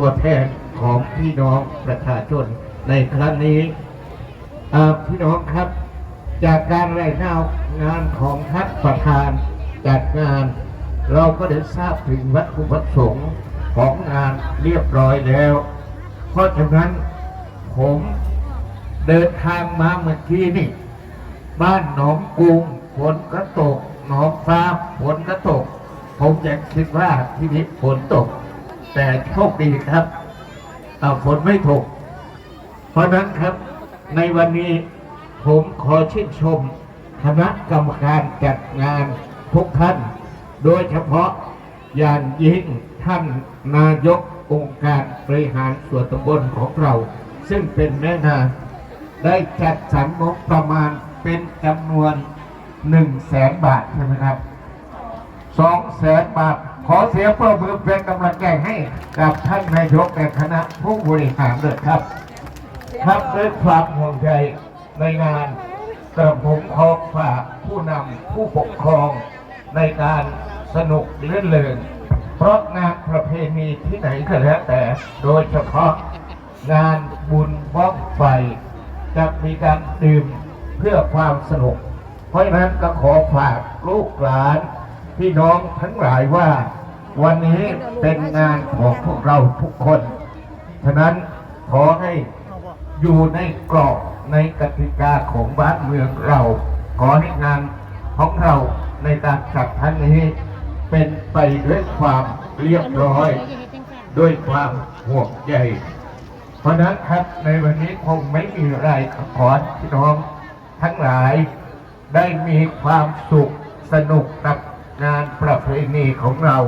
ตัวแทนของพี่น้องประชาชนในครั้งนี้พี่น้องครับจากการรายงานงานของท่านประธานจัดงาน เราก็ได้ทราบถึงวัตถุประสงค์ของงานเรียบร้อยแล้ว เพราะฉะนั้นผมเดินทางมาเมื่อกี้นี่ บ้านหนองกุงฝนก็ตกหนองฟ้าฝนก็ตก ผมยังคิดว่าที่นี้ฝนตก แต่โชคดีครับเอ่อฝนไม่ตกเพราะนั้นครับในวันนี้ผมขอชื่นชมคณะกรรมการจัดงานทุกท่าน โดยเฉพาะอย่างยิ่งท่านนายกองค์การบริหารส่วนตำบลของเรา ซึ่งเป็นแม่นาได้จัดสรรงบประมาณเป็นจำนวน1 0 0 0 0แสนบาทใช่ไหมครับ สองแสนบาท ขอเสียงปรบมือเป็นกำลังใจให้กับท่านนายกและคณะผู้บริหารด้วยครับครับด้วยความห่วงใยในงานกระผมขอฝากผู้นำผู้ปกครองในการสนุกเลื่อนเลินเพราะงานประเพณีที่ไหนก็แล้วแต่ โดยเฉพาะงานบุญบ้องไฟจะมีการดื่มเพื่อความสนุก เพราะฉะนั้นก็ขอฝากลูกหลาน พี่น้องทั้งหลายว่า วันนี้เป็นงานของพวกเราทุกคน ฉะนั้นขอให้อยู่ในกรอบในกติกาของบ้านเมืองเรา ขอให้งานของเราในการจัดครั้งนี้ เป็นไปด้วยความเรียบร้อย ด้วยความห่วงใยเพราะนั้นครับในวันนี้คงไม่มีอะไรขอพี่น้องทั้งหลายได้มีความสุขสนุกกับ งานประเพณีของเรา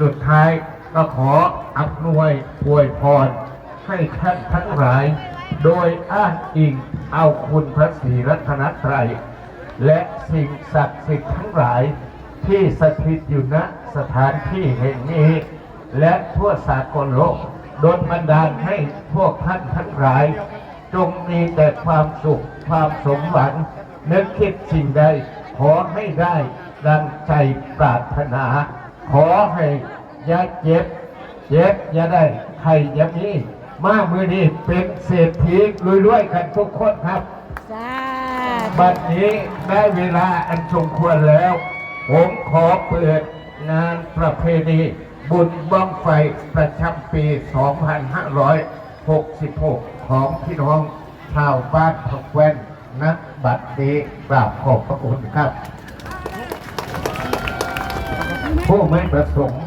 สุดท้ายก็ขออำนวยอวยพร ให้ท่านทั้งหลาย โดยอ้างอิงเอาคุณพระศรีรัตนตรัย และสิ่งศักดิ์สิทธิ์ทั้งหลายที่สถิตอยู่ณสถานที่แห่งนี้ และทั่วสากลโลกโดนบันดาลให้พวกท่านทั้งหลาย จงมีแต่ความสุขความสมหวังนึกคิดสิ่งใดขอให้ได้ ดังใจปรารถนา ขอให้ยาเจ็บ เจ็บอย่าได้ใครอย่ามีมามือนี้เป็นเศรษฐีรวยๆกันทุกคนครับจ้าบัดนี้ได้เวลาอันสมควรแล้ว ผมขอเปิดงานประเพณีบุญบ้องไฟประจำปี 2566 ของพี่น้องชาวบ้านพักแว่นนักบัดนี้กราบขอบพระคุณครับ ผู้ไม่ประสงค์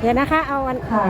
เดี๋ยวนะคะ เอาอัน ค่ะ